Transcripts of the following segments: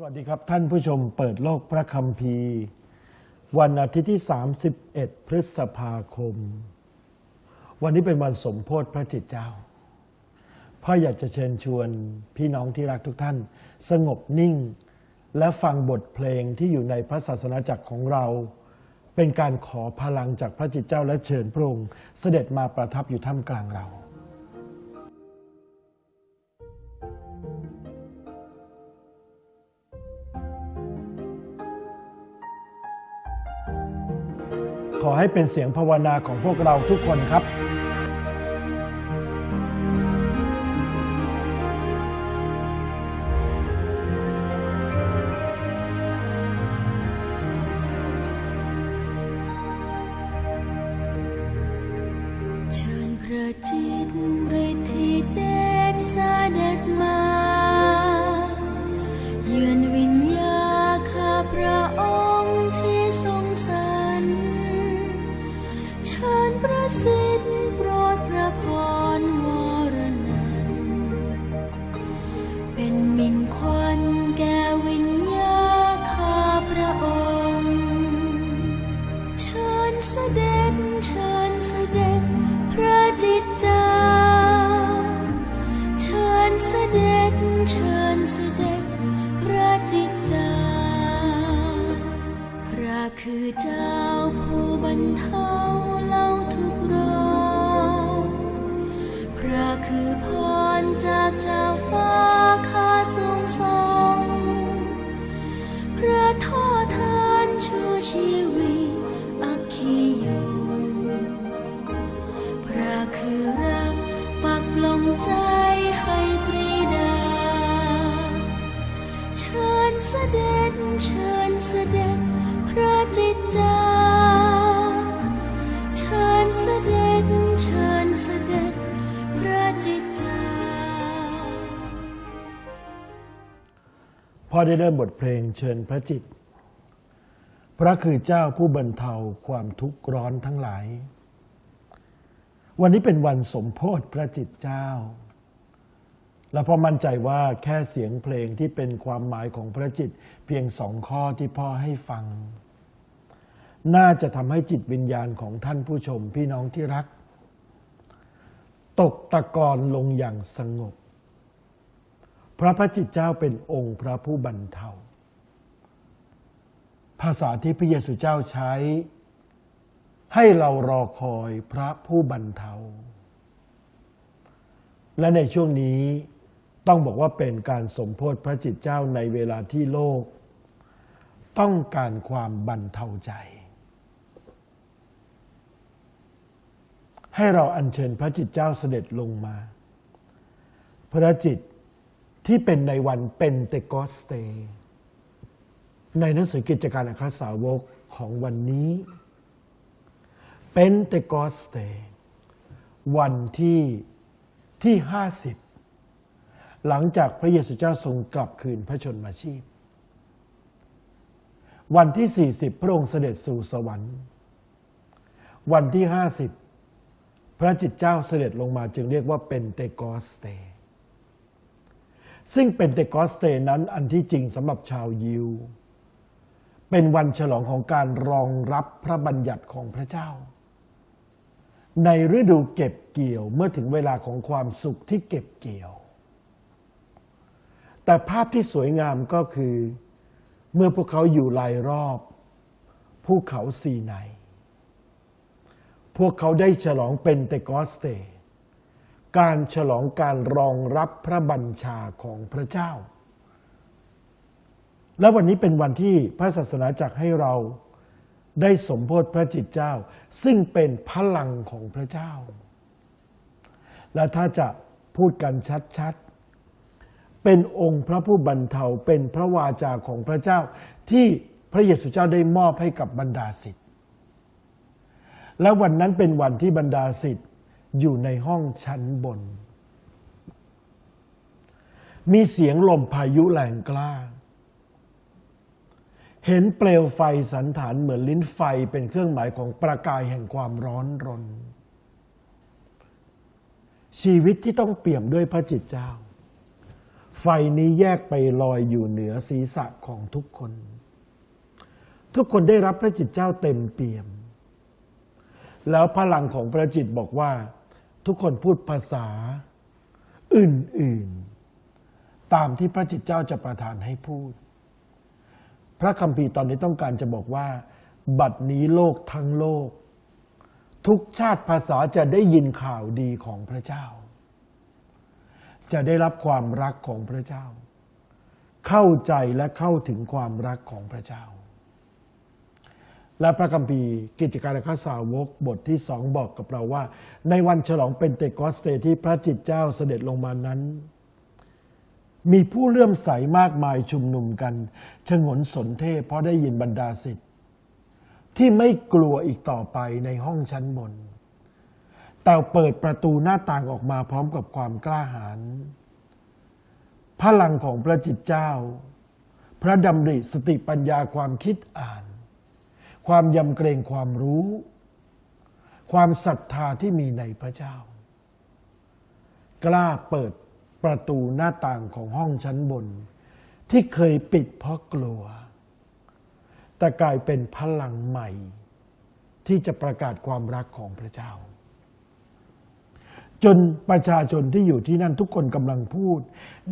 สวัสดีครับท่านผู้ชมเปิดโลกพระคัมภีร์ วันอาทิตย์ที่ 31 พฤษภาคม วันนี้เป็นวันสมโพธิพระจิตเจ้าพ่ออยากจะเชิญชวนพี่น้องที่รักทุกท่าน สงบนิ่ง และฟังบทเพลงที่อยู่ในพระศาสนาจักรของเรา เป็นการขอพลังจากพระจิตเจ้าและเชิญพระองค์เสด็จมาประทับอยู่ท่ามกลางเรา ขอให้เป็นเสียงภาวนาของพวกเราทุกคนครับ เสด็จเชิญเสด็จพระจิตเจ้าเชิญเสด็จเชิญเสด็จพระจิตเจ้าพระคือเจ้าผู้บรรเทาเล่าทุกข์ร้อนพระคือพรจากเจ้าฟ้าข้าทรงส่ง เสด็จเชิญเสด็จพระจิตจาเชิญเสด็จเชิญเสด็จพระจิตจาพ่อได้เริ่มบทเพลงเชิญพระจิต พระคือเจ้าผู้บรรเทาความทุกข์ร้อนทั้งหลาย วันนี้เป็นวันสมโพธิพระจิตเจ้า และพ่อมั่นใจว่าแค่เสียงเพลงที่เป็นความหมายของพระจิตเพียงสองข้อที่พ่อให้ฟัง น่าจะทำให้จิตวิญญาณของท่านผู้ชมพี่น้องที่รัก ตกตะกอนลงอย่างสงบ พระพระจิตเจ้าเป็นองค์พระผู้บรรเทาภาษาที่พระเยซูเจ้าใช้ ให้เรารอคอยพระผู้บรรเทาและในช่วงนี้ ต้องบอกว่าเป็นการสมโพธิพระจิตเจ้าในเวลาที่โลก ต้องการความบรรเทาใจ ให้เราอัญเชิญพระจิตเจ้าเสด็จลงมา พระจิตที่เป็นในวันเป็นเตโกสเต ในหนังสือกิจการอัครสาวกของวันนี้เป็นเตโกสเต วันที่ที่ห้าสิบ หลังจากพระเยซูเจ้าทรงกลับคืนพระชนมาชีพ วันที่ 40 พระองค์เสด็จสู่สวรรค์ วันที่ 50 พระจิตเจ้าเสด็จลงมาจึงเรียกว่าเป็นเตโกสเต ซึ่งเป็นเตโกสเตนั้นอันที่จริงสำหรับชาวยิว เป็นวันฉลองของการรองรับพระบัญญัติของพระเจ้าในฤดูเก็บเกี่ยวเมื่อถึงเวลาของความสุขที่เก็บเกี่ยว แต่ภาพที่สวยงามก็คือ เมื่อพวกเขาอยู่รายรอบภูเขาซีไนายพวกเขาได้ฉลองเป็นเตโกสเตการฉลองการรองรับพระบัญชาของพระเจ้า และวันนี้เป็นวันที่พระศาสนาจักรให้เราได้สมโพธิพระจิตเจ้า ซึ่งเป็นพลังของพระเจ้า และถ้าจะพูดกันชัดๆ เป็นองค์พระผู้บรรเทาเป็นพระวาจาของพระเจ้า ที่พระเยซูเจ้าได้มอบให้กับบรรดาศิษย์และวันนั้นเป็นวันที่บรรดาศิษย์อยู่ในห้องชั้นบน มีเสียงลมพายุแรงกล้า เห็นเปลวไฟสันฐานเหมือนลิ้นไฟเป็นเครื่องหมายของประกายแห่งความร้อนรน ชีวิตที่ต้องเปี่ยมด้วยพระจิตเจ้า ไฟนี้แยกไปลอยอยู่เหนือศีรษะของทุกคน ทุกคนได้รับพระจิตเจ้าเต็มเปี่ยม แล้วพลังของพระจิตบอกว่า ทุกคนพูดภาษาอื่น ๆ ตามที่พระจิตเจ้าจะประทานให้พูด พระคัมภีร์ตอนนี้ต้องการจะบอกว่า บัดนี้โลกทั้งโลก ทุกชาติภาษาจะได้ยินข่าวดีของพระเจ้า จะได้รับความรักของพระเจ้า เข้าใจและเข้าถึงความรักของพระเจ้า และพระคัมภีร์กิจการข้าสาวกบทที่สองบอกกับเราว่า ในวันฉลองเป็นเตโกสเตที่พระจิตเจ้าเสด็จลงมานั้น มีผู้เลื่อมใสมากมายชุมนุมกันชงนสนเทพเพราะได้ยินบรรดาสิทธิ์ที่ไม่กลัวอีกต่อไปในห้องชั้นบน แต่เปิดประตูหน้าต่างออกมาพร้อมกับความกล้าหาญพลังของพระจิตเจ้า พระดำริสติปัญญาความคิดอ่าน ความยำเกรงความรู้ ความศรัทธาที่มีในพระเจ้า กล้าเปิดประตูหน้าต่างของห้องชั้นบน ที่เคยปิดเพราะกลัว แต่กลายเป็นพลังใหม่ ที่จะประกาศความรักของพระเจ้า จนประชาชนที่อยู่ที่นั่นทุกคนกำลังพูด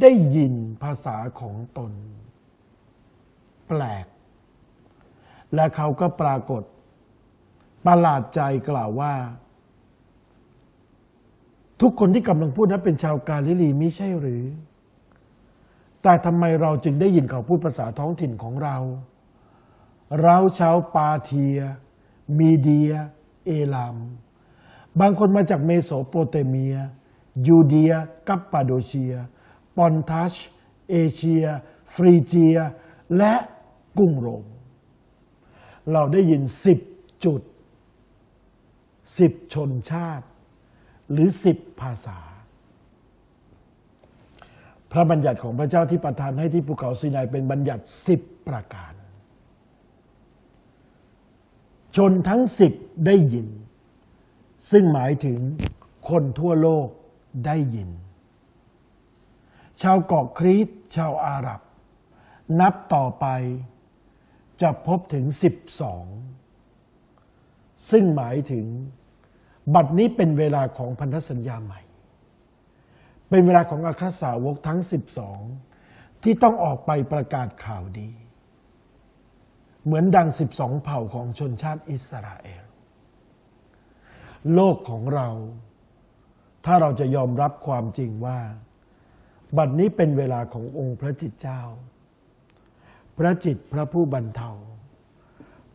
ได้ยินภาษาของตน แปลก และเขาก็ปรากฏ ประหลาดใจกล่าวว่า ทุกคนที่กำลังพูดนั้นเป็นชาวกาลิลีมิใช่หรือ แต่ทำไมเราจึงได้ยินเขาพูดภาษาท้องถิ่นของเรา เราชาวปาเทีย มีเดีย เอลาม บางคนมาจากเมโสโปเตเมีย ยูเดีย กัปปาโดเชีย ปอนทัช เอเชีย ฟรีเจีย และกรุงโรม เราได้ยินสิบจุดสิบชนชาติ หรือสิบภาษา พระบัญญัติของพระเจ้าที่ประทานให้ที่ภูเขาซีนายเป็นบัญญัติสิบประการ ชนทั้งสิบได้ยิน ซึ่งหมายถึงคนทั่วโลกได้ยิน ชาวเกาะครีตชาวอาหรับ นับต่อไปจะพบถึงสิบสองซึ่งหมายถึง บัดนี้เป็นเวลาของพันธสัญญาใหม่ เป็นเวลาของอัครสาวกทั้ง 12 ที่ต้องออกไปประกาศข่าวดี เหมือนดัง 12 เผ่าของชนชาติอิสราเอล โลกของเรา ถ้าเราจะยอมรับความจริงว่า บัดนี้เป็นเวลาขององค์พระจิตเจ้า พระจิตพระผู้บรรเทา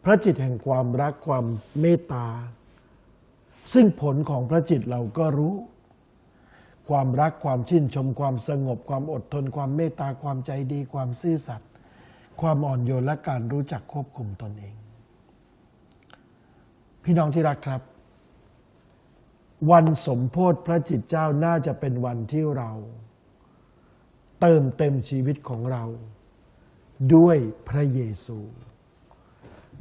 พระจิตแห่งความรักความเมตตา ซึ่งผลของพระจิตเราก็รู้ ความรักความชื่นชมความสงบ ความอดทน ความเมตตาความใจดี ความซื่อสัตย์ความอ่อนโยนและการรู้จักควบคุมตนเอง พี่น้องที่รักครับ วันสมโพธิพระจิตเจ้าน่าจะเป็นวันที่เรา เติมเต็มชีวิตของเรา ด้วยพระเยซู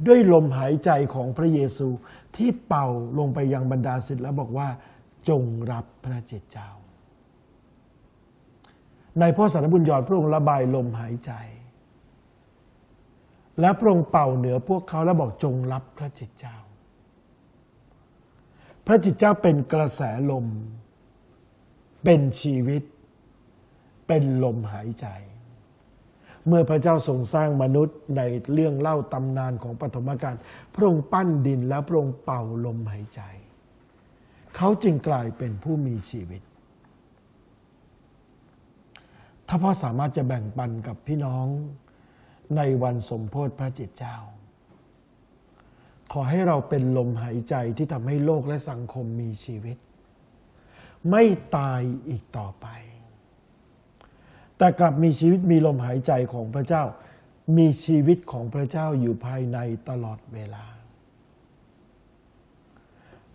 ด้วยลมหายใจของพระเยซูที่เป่าลงไปยังบรรดาศิษย์แล้วบอกว่า จงรับพระจิตเจ้า ในพระสารบุญยอดพระองค์ระบายลมหายใจ และพระองค์เป่าเหนือพวกเขาแล้วบอกจงรับพระจิตเจ้า พระจิตเจ้าเป็นกระแสลม เป็นชีวิต เป็นลมหายใจ เมื่อพระเจ้าทรงสร้างมนุษย์ในเรื่องเล่าตำนานของปฐมกาลพระองค์ปั้นดินแล้วพระองค์เป่าลมหายใจ เขาจึงกลายเป็นผู้มีชีวิต ถ้าพ่อสามารถจะแบ่งปันกับพี่น้องในวันสมโพธิพระจิตเจ้า ขอให้เราเป็นลมหายใจที่ทำให้โลกและสังคมมีชีวิต ไม่ตายอีกต่อไป แต่กลับมีชีวิตมีลมหายใจของพระเจ้า มีชีวิตของพระเจ้าอยู่ภายในตลอดเวลา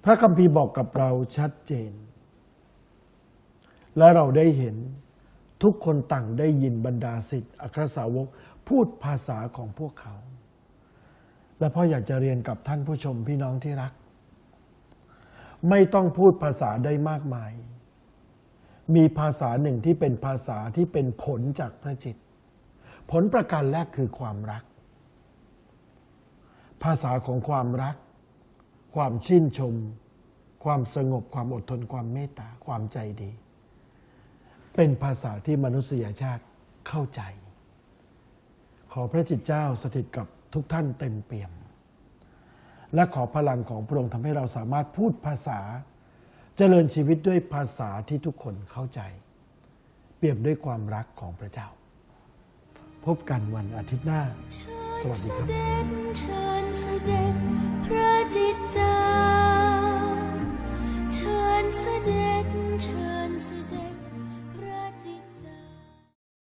พระคัมภีร์บอกกับเราชัดเจน และเราได้เห็นทุกคนต่างได้ยินบรรดาสิทธิ์อัครสาวกพูดภาษาของพวกเขา และพ่ออยากจะเรียนกับท่านผู้ชมพี่น้องที่รัก ไม่ต้องพูดภาษาได้มากมาย มีภาษาหนึ่งที่เป็นภาษาที่เป็นผลจากพระจิต ผลประการแรกคือความรัก ภาษาของความรัก ความชื่นชม ความสงบความอดทนความเมตตาความใจดี เป็นภาษาที่มนุษยชาติเข้าใจ ขอพระจิตเจ้าสถิตกับ ทุกท่านเต็มเปี่ยม และขอพลังของพระองค์ทำให้เราสามารถพูดภาษา เจริญชีวิตด้วยภาษาที่ทุกคนเข้าใจ เปี่ยมด้วยความรักของพระเจ้า พบกันวันอาทิตย์หน้า สวัสดีครับเพระจิตเจ้าเชิญเสด็จเชิญเสด็จ